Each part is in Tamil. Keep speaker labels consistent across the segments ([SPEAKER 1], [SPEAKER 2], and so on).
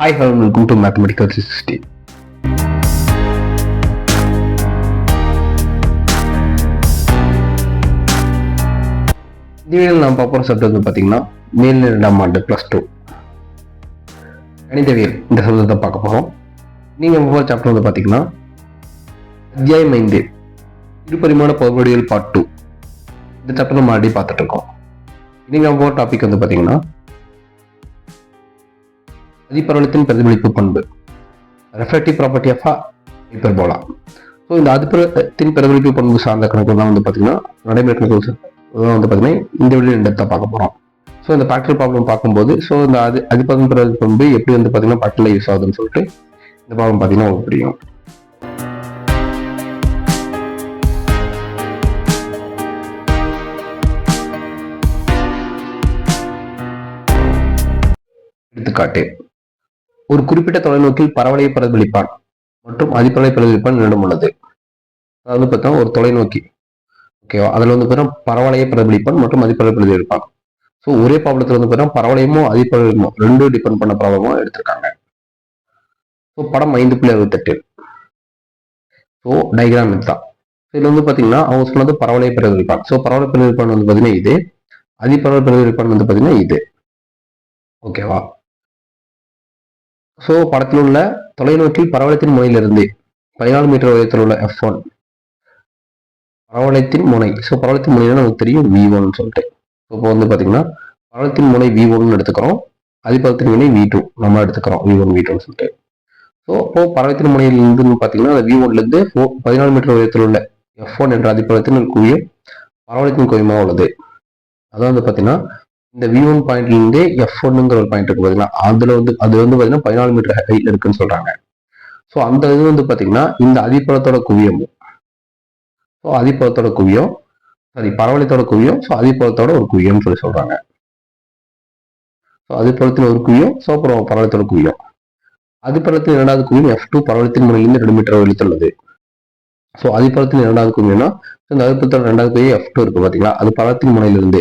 [SPEAKER 1] Hi hello welcome to mathematical sixty 360. இந்த வீடியோவில் நாம் பார்க்குற சப்ஜெக்ட் வந்து பார்த்தீங்கன்னா மேல் இரண்டாம் ஆண்டு ப்ளஸ் டூ கணிதவியல் இந்த சப்ஜெக்டை பார்க்க போகிறோம் நீங்கள் ஒவ்வொரு சாப்டர் வந்து பார்த்தீங்கன்னா அத்தியாயம் ஐந்து இருபரிமாண பகுதியில் பார்ட் டூ இந்த சாப்டர் நம்ம ஆல்ரெடி பார்த்துட்ருக்கோம் நீங்கள் இன்னைக்கு டாபிக் வந்து பார்த்தீங்கன்னா அதிபரவலத்தின் பிரதிபலிப்பு பண்பு. Reflective property of hyperbola so இந்த அதிபரத்தின் பிரதிபலிப்பு பண்பு சார்ந்த கணக்கு தான் வந்து பார்த்தீங்கன்னா நடைமுறை கணக்கு தான் வந்து பார்த்தீங்கன்னா இந்த வீடியோ ரெண்டு பார்க்க போகிறோம் ஸோ இந்த ப்ராக்டிகல் ப்ராப்ளம் பார்க்கும்போது ஸோ இந்த அது அதிபதம் பிரதிபலிப்பு பண்பு எப்படி வந்து பார்த்தீங்கன்னா ப்ராக்டிகல் யூஸ் ஆகுதுன்னு சொல்லிட்டு இந்த ப்ராப்ளம் பார்த்தீங்கன்னா உங்களுக்கு புரியும். எடுத்துக்காட்டு. ஒரு குறிப்பிட்ட தொலைநோக்கில் பரவளைய பிரதிபலிப்பான் மற்றும் அதிபலை பிரதிபலிப்பான் இரண்டும் உள்ளது. அதாவது பார்த்தா ஒரு தொலைநோக்கி. ஓகேவா அதில் வந்து பார்த்தீங்கன்னா பரவலையை பிரதிபலிப்பான் மற்றும் அதிபலை பிரதிபலிப்பான். ஸோ ஒரே ப்ராப்ளத்தில் வந்து பார்த்தீங்கன்னா பரவளையமோ அதிபரவலையுமோ ரெண்டும் டிபெண்ட் பண்ண ப்ராப்ளமோ எடுத்திருக்காங்க. ஸோ படம் ஐந்து புள்ளி அறுபத்தெட்டு. ஸோ டைக்ராம் இதுதான். இதில் வந்து பார்த்தீங்கன்னா அவங்க சொன்னது பரவலை பிரதிபலிப்பான். ஸோ பரவலை பிரதிபலிப்பான் வந்து பார்த்தீங்கன்னா இது. அதிபரவல் பிரதிபலிப்பான் வந்து பார்த்தீங்கன்னா இது. ஓகேவா ஸோ படத்தில் உள்ள தொலைநோக்கி பரவலத்தின் முனையிலிருந்து பதினாலு மீட்டர் உயரத்தில் உள்ள எஃப் ஒன் பரவலத்தின் முனை. ஸோ பரவலத்தின் முனைனா நமக்கு தெரியும் வி ஒன் சொல்லிட்டு. ஸோ இப்போ வந்து பார்த்தீங்கன்னா பரவலத்தின் முனை வி ஒன்னு எடுத்துக்கிறோம். அதிபரத்தின் முனை வி டூ நம்ம எடுத்துக்கிறோம் வி ஒன் வி டூன்னு சொல்லிட்டு. ஸோ இப்போ பரவலத்தின் முனையிலிருந்து பார்த்தீங்கன்னா அந்த வி ஒன்லேருந்து பதினாலு மீட்டர் உயரத்தில் உள்ள எஃப் ஒன் என்ற அதிபரத்தின் குவியம் பரவலத்தின் குவியமாக உள்ளது. அதாவது வந்து பார்த்தீங்கன்னா இந்த வி ஒன் பாயிண்ட்ல இருந்தே எஃப் ஒன்னுங்கிற ஒரு பாயிண்ட் இருக்கு பாத்தீங்கன்னா அதுல வந்து அது வந்து பாத்தீங்கன்னா பதினாலு மீட்டர் ஹைட்ல இருக்குன்னு சொல்றாங்க. ஸோ அந்த இது வந்து பாத்தீங்கன்னா இந்த அதிபலத்தோட குவியம். ஸோ அதிபலத்தோட குவியம் சாரி பரவலத்தோட குவியம் ஸோ அதிபலத்தோட ஒரு குவியம்னு சொல்லி சொல்றாங்க. ஸோ அதிபலத்தில் ஒரு குவியம் ஸோ அப்புறம் பரவலத்தோட குவியம். அதிபலத்தில் இரண்டாவது குவியம் எஃப் டூ பரவலத்தின் முறையிலிருந்து ரெண்டு மீட்டர் வெளித்துள்ளது ஸோ அதிபலத்தின் இரண்டாவது குவியம்னா இந்த அதிபலத்தோட ரெண்டாவது குவியம் எஃப் டூ இருக்கு பார்த்தீங்களா அது பழத்தின் முனையிலிருந்து.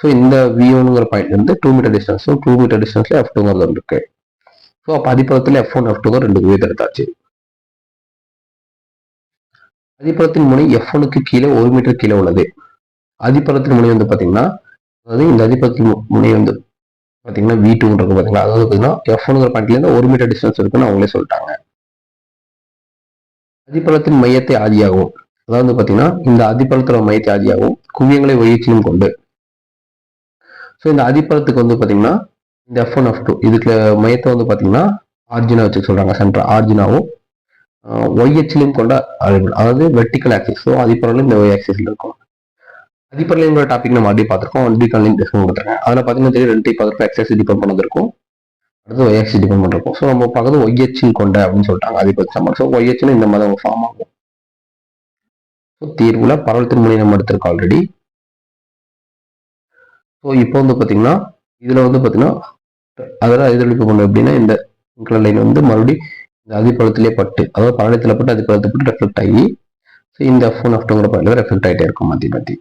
[SPEAKER 1] ஸோ இந்த வி ஒன்னுங்கிற பாயிண்ட் வந்து two metre distance so two metre டிஸ்டன்ஸ்ல எஃப் டூங்கிறது ஒன்று இருக்கு ஸோ அப்போ அதிபலத்தில் எஃப் ஒன் எஃப் டூங்க ரெண்டு குவியத்தை எடுத்தாச்சு அதிபலத்தின் முனை எஃப் ஒனுக்கு கீழே ஒரு மீட்டர் கீழே உள்ளது. அதிபலத்தின் முனை வந்து பார்த்தீங்கன்னா அதாவது இந்த அதிபலத்தின் முனை வந்து பார்த்தீங்கன்னா வி டூ பார்த்தீங்களா அதாவது பார்த்தீங்கன்னா எஃப் ஒனுங்கிற பாயிண்ட்லேருந்து ஒரு மீட்டர் டிஸ்டன்ஸ் இருக்குன்னு அவங்களே சொல்லிட்டாங்க. அதிபலத்தின் மையத்தை ஆதியாகவும் அதாவது பார்த்தீங்கன்னா இந்த அதிபலத்தோட மையத்தை ஆதியாகவும் குவியங்களை வயிற்றிலும் கொண்டு. ஸோ இந்த அதிபலத்துக்கு வந்து பார்த்தீங்கன்னா இந்த எஃப் ஒன் எஃப் டூ இதுக்கு மையத்தை வந்து பார்த்தீங்கன்னா ஆர்ஜினா வச்சு சொல்கிறாங்க சென்ட்ரல் ஆர்ஜினாவும் ஒய்ஹெச்லையும் கொண்ட அறிவியல் அதாவது வெர்டிக்கல் ஆக்சிஸ் ஸோ அதிபரலும் இந்த ஒய் ஆக்சிஸில் இருக்கும். அதிபரலிங்கிற டாபிக் நம்ம அப்படியே பார்த்துருக்கோம். அதிபரல் லிங்க் டிஸ்கவுண்ட் கொடுத்துருக்கேன் அதில் பார்த்தீங்கன்னா தெரியும் ரெண்டு டைப் அதில் ஆக்சஸ் டிபெண்ட் பண்ணிருக்கும் அடுத்து ஒய் டிபெண்ட் இருக்கும் ஸோ நம்ம பார்க்கறது ஒய்எச்சின் கொண்ட அப்படின்னு சொல்லிட்டாங்க அதிபதி சம்பளம் ஸோ ஒய்எச்னு இந்த மாதிரி ஃபார்ம் ஆகும். ஸோ தீர்வுல பரவத்தின் மொழி நம்ம எடுத்திருக்கோம் ஆல்ரெடி ஸோ இப்போ வந்து பார்த்தீங்கன்னா இதில் வந்து பார்த்தீங்கன்னா அதெல்லாம் எதிரொலிப்பு கொண்டு எப்படின்னா இந்த லைன் வந்து மறுபடியும் இந்த அதிபலத்திலே பட்டு அதாவது பரவலத்தில் பட்டு அதிபலத்தை பட்டு ரெஃப்ளெக்ட் ஆகி ஸோ இந்த ஃபோன் ஒன் பாயிண்ட்ல ரெஃப்ளெக்ட் ஆகிட்டே இருக்கும் மாற்றி மாற்றி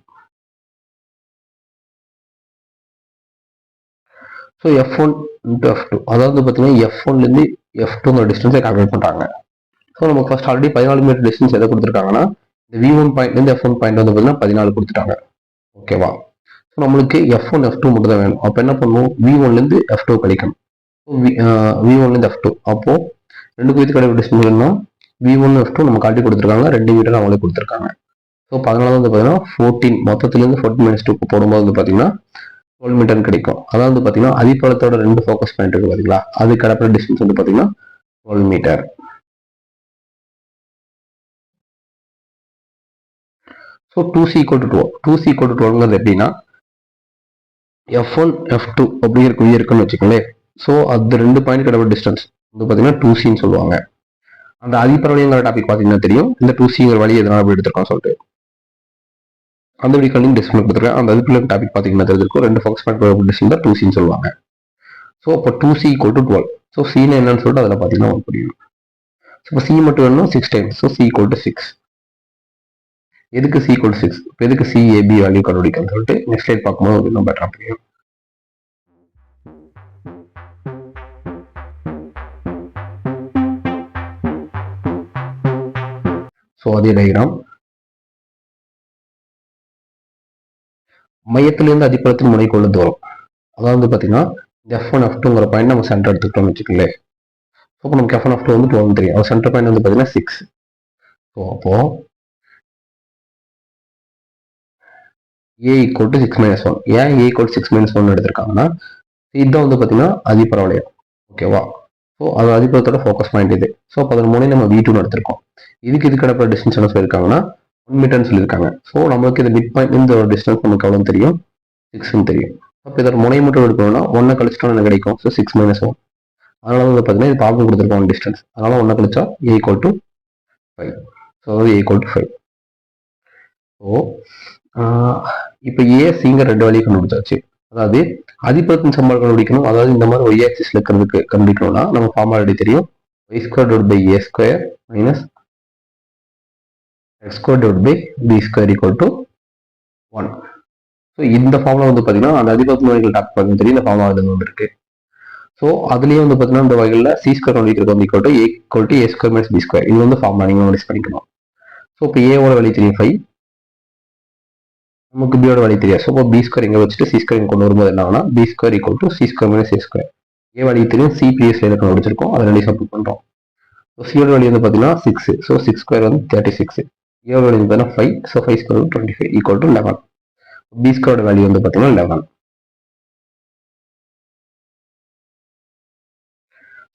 [SPEAKER 1] so F one into F two அதாவது பார்த்தீங்கன்னா எஃப் ஒன்லேருந்து எஃப் டூங்கிற டிஸ்டன்ஸை கால்குலேட் பண்ணுறாங்க ஸோ நமக்கு ஃபர்ஸ்ட் ஆல்ரெடி பதினாலு மீட்டர் டிஸ்டன்ஸ் எதை கொடுத்துருக்காங்கன்னா இந்த வி ஒன் பாயிண்ட்லேருந்து எஃப் ஒன் பாயிண்ட் வந்து பார்த்தீங்கன்னா பதினாலு கொடுத்துட்டாங்க. ஓகேவா ஸோ நம்மளுக்கு எஃப் ஒன் எஃப் டூ மட்டும் தான் வேணும். அப்போ என்ன பண்ணுவோம் வி ஒன்லேருந்து எஃப் டூ கழிக்கணும். வி ஒன்லேருந்து எஃப் டூ அப்போது ரெண்டு குவித்து டிஸ்டன்ஸ் டிஸ்டன்ஸ்னா வி ஒன் எஃப் டூ நம்ம காட்டி கொடுத்துருக்காங்க. ரெண்டு மீட்டர் அவங்களே கொடுத்துருக்காங்க. ஸோ பதினாலு வந்து பார்த்தீங்கன்னா ஃபோர்டீன் மொத்தத்துலேருந்து ஃபோர்டீன் மைனஸ் டூ போடும்போது வந்து பார்த்தீங்கன்னா டுவெல் மீட்டர் கிடைக்கும். அதாவது பார்த்தீங்கன்னா அதிபலத்தோட ரெண்டு ஃபோக்கஸ் பாயிண்ட் இருக்கு பார்த்தீங்களா அது கிடப்புற டிஸ்டன்ஸ் வந்து பார்த்தீங்கன்னா twelve metre so two C equal to twelve two C equal to டுவெல்ங்கிறது எப்படின்னா எஃப் ஒன் எஃப் டூ அப்படிங்கிற குவி இருக்குன்னு வச்சுக்கோங்களேன். ஸோ அது ரெண்டு பாயிண்ட் கிடப்ப டிஸ்டன்ஸ் வந்து பார்த்தீங்கன்னா டூ சின்னு சொல்லுவாங்க. அந்த அதிபரவலிங்கிற டாபிக் பார்த்தீங்கன்னா தெரியும். இந்த டூ சிங்கிற வழி எதனால் அப்படி எடுத்திருக்கோம் சொல்லிட்டு. அந்த வீடியோ லிங்க் டிஸ்கிரிப்ஷன் கொடுத்துருக்கேன். அந்த அதுக்குள்ள டாபிக் பார்த்தீங்கன்னா தெரிஞ்சிருக்கும். ரெண்டு ஃபங்க்ஸ் பாயிண்ட் தான் டூ சின்னு சொல்லுவாங்க. ஸோ அப்போ two C equal to twelve so சீனா என்னன்னு சொல்லிட்டு அதில் பார்த்தீங்கன்னா ஒர்க் புரியும். ஸோ இப்போ சி மட்டும் வேணும் six time so C equal to six எதுக்கு சி ஈக்குவல் சிக்ஸ் இப்போ எதுக்கு சி ஏபி வேல்யூ கண்டுபிடிக்கணும்னு சொல்லிட்டு நெக்ஸ்ட் லைட் பார்க்கும்போது இன்னும் பெட்டராக புரியும். ஸோ அதே டயக்ராம் மையத்திலிருந்து அடிப்படத்தின் முனைக்கு உள்ள தூரம் அதாவது வந்து பார்த்தீங்கன்னா எஃப் ஒன் எஃப் டூங்கிற பாயிண்ட் நம்ம சென்டர் எடுத்துக்கிட்டோம்னு வச்சுக்கோங்களேன். ஸோ இப்போ நமக்கு எஃப் ஒன் எஃப் டூ வந்து டுவெல் தெரியும். அது சென்டர் பாயிண்ட் வந்து பார்த்தீங்கன்னா சிக்ஸ் ஸோ அப்போ A equal to six minus one ஏன் A equal six minus one எடுத்திருக்காங்கன்னா இதுதான் வந்து பார்த்தீங்கன்னா அதிபரவளையம். ஓகேவா ஸோ அது அதிபரத்தோட ஃபோக்கஸ் பாயிண்ட் இது. ஸோ அப்போ அதன் முனை நம்ம வி டூன்னு எடுத்திருக்கோம். இதுக்கு இதுக்கு இடப்பட டிஸ்டன்ஸ் என்ன சொல்லியிருக்காங்கன்னா மீட்டர்னு சொல்லியிருக்காங்க. ஸோ நம்மளுக்கு இந்த மிட் பாயிண்ட் இந்த ஒரு டிஸ்டன்ஸ் நமக்கு எவ்வளோ தெரியும்? சிக்ஸ்னு தெரியும். அப்போ இதோட முனை மட்டும் எடுக்கணும்னா ஒன்றை கழிச்சிட்டோம் எனக்கு கிடைக்கும். ஸோ சிக்ஸ் மைனஸ் ஒன் அதனால வந்து பார்த்தீங்கன்னா இது ப்ராப்ளம் கொடுத்துருக்கோம் டிஸ்டன்ஸ் அதனால ஒன்றை கழிச்சா A equal to five so அதாவது A equal to five so இப்போ ஏ சிங்கர் ரெண்டு வழியை கண்டுபிடிச்சாச்சு. அதாவது அதிபத்தின் சம்பளம் கண்டுபிடிக்கணும். அதாவது இந்த மாதிரி ஒய் ஆக்சிஸ்ல இருக்கிறதுக்கு கண்டுபிடிக்கணும்னா நம்ம ஃபார்மாலிட்டி தெரியும். Y square dot by A square minus x squared divided by b square equal to one so இந்த ஃபார்முலா வந்து பார்த்தீங்கன்னா அந்த அதிபத்தின் வகைகள் டாக் பார்க்க தெரியும். இந்த ஃபார்முலா வந்து வந்துருக்கு ஸோ அதுலேயே வந்து பார்த்தீங்கன்னா இந்த வகையில் சி ஸ்கொயர் கண்டுபிடிக்கிறது வந்து equal to A equal to A square minus B square இது வந்து ஃபார்முலா நீங்கள் நோட்டீஸ் பண்ணிக்கணும். ஸோ இப்போ ஏவோட வழி தெரியும் ஃபைவ் நமக்கு பியோட வழி தெரியாது. ஸோ இப்போ பி ஸ்கொயர் இங்கே வச்சுட்டு சி ஸ்கொயர் கொண்டு வரும்போது என்ன ஆகுனா B square equal to C square minus A square A வழி தெரியும். சி பிஎஸ் லைன் கண்டுபிடிச்சிருக்கோம்? அதை ரெண்டு சப்மிட் பண்ணுறோம் ஸோ சியோட வழி வந்து பார்த்தீங்கன்னா சிக்ஸ் ஸோ சிக்ஸ் ஸ்கொயர் வந்து தேர்ட்டி சிக்ஸ் ஏவோட வழி பார்த்தீங்கன்னா five so five square twenty five equal to eleven B ஸ்கொயரோட வேல்யூ வந்து பார்த்தீங்கன்னா லெவன்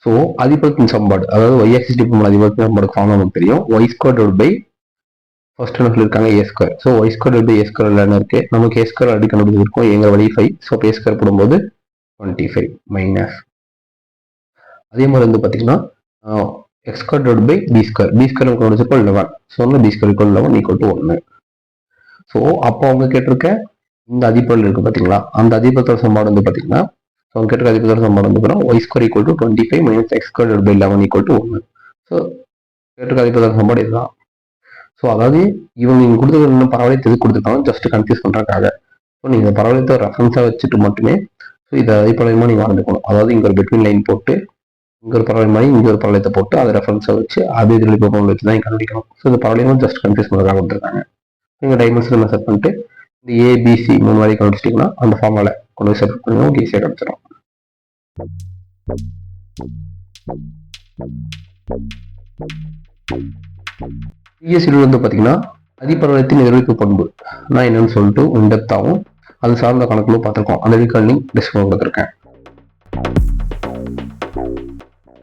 [SPEAKER 1] ஸோ அதிபத்தின் சம்பாடு அதாவது ஒய் ஆக்சிஸ் டிபம் அதிபத்தின் சம்பாடு ஃபார்ம் நமக்கு தெரியும். Y square dot by first என்ன சொல்லியிருக்காங்க? A square so Y square dot by A square என்ன இருக்கு? நமக்கு ஏ ஸ்கொயர் அடி கண்டுபிடிச்சிருக்கோம் எங்க வழி ஃபைவ் ஸோ ஏ ஸ்கொயர் போடும்போது டுவெண்ட்டி ஃபைவ் மைனஸ் அதே மாதிரி வந்து பார்த்தீங்கன்னா X square dot by B square B square நமக்கு கண்டுபிடிச்சிருக்கோம் லெவன் ஸோ வந்து B square equal eleven equal to ஒன்று ஸோ அப்போ அவங்க கேட்டிருக்க இந்த அதிபல் இருக்கு பார்த்தீங்களா அந்த அதிபத்தோட சம்பாடு வந்து பார்த்தீங்கன்னா ஸோ அவங்க கேட்டிருக்க அதிபத்தோட சம்பாடு வந்து பார்த்தீங்கன்னா Y square equal to twenty five minus X square by eleven equal to ஒன்று ஸோ கேட்டிருக்க அதிபத்தோட சம்பாடு இதுதான். ஸோ அதாவது இவங்க நீங்கள் கொடுத்தது இன்னும் பரவாயில்ல எது கொடுத்துருக்காங்க ஜஸ்ட் கன்ஃபியூஸ் பண்ணுறதுக்காக ஸோ நீங்கள் பரவாயில்லத்தை ரெஃபரன்ஸாக வச்சுட்டு மட்டுமே ஸோ இதை அடிப்படையமாக நீங்கள் வரைஞ்சிக்கணும். அதாவது இங்கே ஒரு பெட்வீன் லைன் போட்டு இங்கே ஒரு பரவாயில்ல மாதிரி இங்கே ஒரு பரவாயில்லத்தை போட்டு அதை ரெஃபரன்ஸை வச்சு அதே இதில் இப்போ வச்சு தான் கண்டுபிடிக்கணும். ஸோ இந்த பரவாயில்லையும் ஜஸ்ட் கன்ஃபியூஸ் பண்ணுறதா கொடுத்துருக்காங்க நீங்கள் டைமென்ஷன் மெசர் பண்ணிட்டு இந்த ஏபிசி மூணு மாதிரி கண்டுபிடிச்சிட்டிங்கன்னா அந்த ஃபார்மால கொண்டு போய் செட் பண்ணி உங்களுக்கு ஈஸியாக கிடச்சிடும் பிஎஸ்சியில் வந்து பார்த்தீங்கன்னா அதிபரவலத்தின் எதிர்ப்பு பண்பு. நான் என்னன்னு சொல்லிட்டு இன்டெப்த்தாகவும் அது சார்ந்த கணக்குகளும் பார்த்துருக்கோம். அந்த வீக்கால் லிங்க் டிஸ்கிரிப்ஷன் கொடுத்துருக்கேன்.